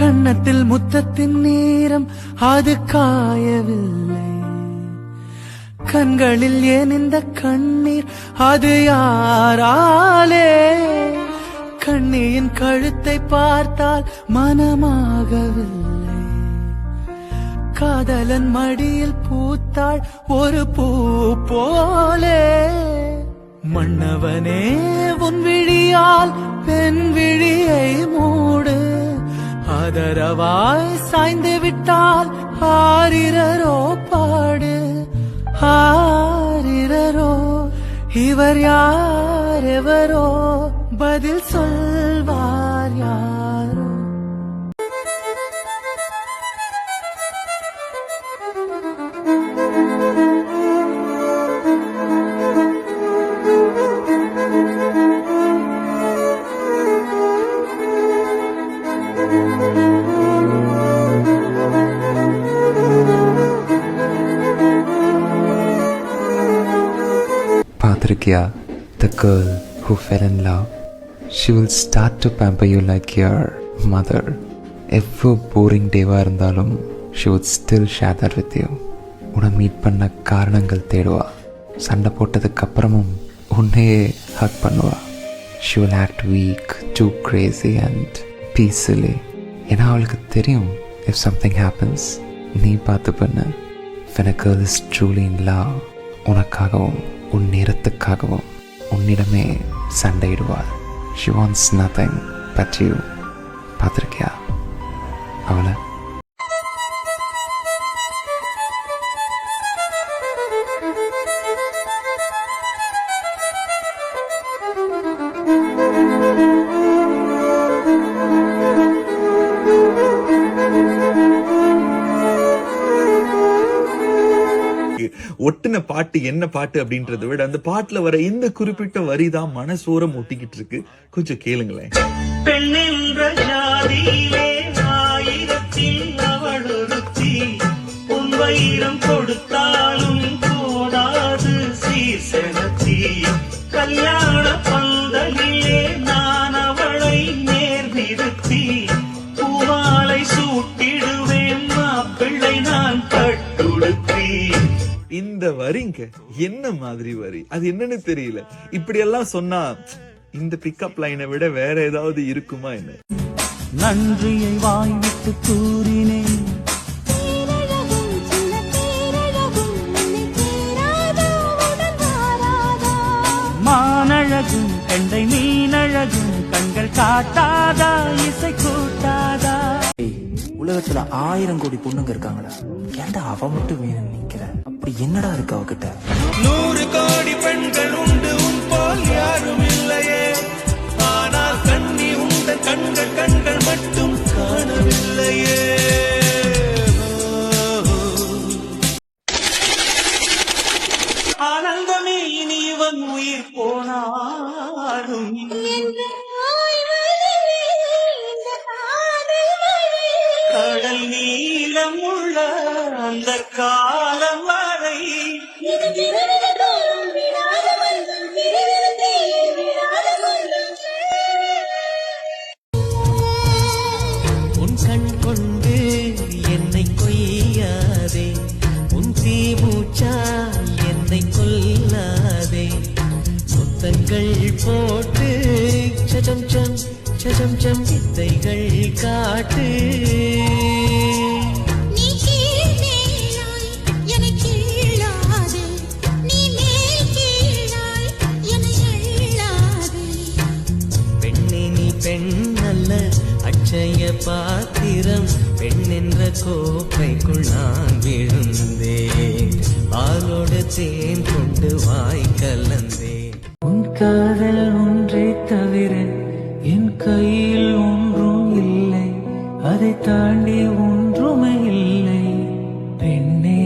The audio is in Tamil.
கண்ணத்தில் முத்தத்தின் நேரம் அது காயவில்லை. கண்களில் ஏன் இந்த கண்ணீர்? அது யாராலே? கண்ணியின் கழுத்தை பார்த்தால் மனமாகவில்லை. காதலன் மடியில் பூத்தாள் ஒரு பூ போலே. மன்னவனே உன் விழியால் பெண் விழியை மூடு. ஆதரவாய் சாய்ந்து விட்டால் ஆரிரரோ பாடு ஆரிரரோ. இவர் யார் எவரோ பதில் சொல்வார் யார்? பார்த்துருக்கியா the girl who fell in love she will start to pamper you like your mother எவ்வளோ போரிங் டேவாக இருந்தாலும் she would still share that with you உன்னை மீட் பண்ண காரணங்கள் தேடுவா. சண்டை போட்டதுக்கப்புறமும் உன்னையே ஹக் பண்ணுவா. She will act weak too crazy and peacefully ஏன்னா அவளுக்கு தெரியும் இஃப் சம்திங் ஹேப்பன்ஸ் நீ பார்த்து பண்ண when a girl is truly in love உனக்காகவும். உன் நேரத்துக்காகவும் உன்னிடமே சண்டையிடுவாள் she wants nothing but you பார்த்துருக்கியா? அவளை? ஒட்டுன பாட்டு என்ன பாட்டு அப்படின்றத விட அந்த பாட்டுல வர இந்த குறிப்பிட்ட வரி தான் மனசோரம் ஒட்டிக்கிட்டு இருக்கு. கொஞ்சம் கேளுங்களேன். கொடுத்தாலும் போதாது சீசனத்தி கல்யாண பந்தலிலே நான் அவளை நேர் பூமாலை சூட்டிடுவேன் மாப்பிள்ளை நான் கட்டுடுத்தி. இந்த வரிங்க என்ன மாதிரி வரி? அது என்னன்னு தெரியல. இப்படி எல்லாம் சொன்னா இந்த பிக்கப் லைனை விட வேற ஏதாவது இருக்குமா என்ன? நன்றியை வாய்விட்டு கூறினேன். மானழகும் கண்டை மீனழகும் கண்கள் காட்டாதா இசை கூட்டாதா? உலகத்துல ஆயிரம் கோடி பொண்ணுங்க இருக்காங்கடா. ஏன்டா அவ மட்டும் வேணும்னு நிக்கிற? அப்படி என்னடா இருக்கு அவகிட்ட? நூறு கோடி பெண்கள் உண்டு உன் போல் யாரும் இல்லையே. ஆனால் கண்ணி உண்ட கண்கள் கண்கள் மட்டும் காணவில்லையே. ஆனந்தமே இனி இவன் உயிர் போனாலும். கடல் நீளம் உள்ள அந்த காலம் முத்தங்கள் போட்டு சஜம் சம் சஜம் சம் வித்தைகள் காட்டு. அட்சய பாத்திரம். பெண் என்ற கோப்பைக்குள் நான் விழுந்தேன். பாலோடு தேன் கொண்டு வாய் அதை தாண்டி ஒன்றுமே இல்லை. பெண்ணே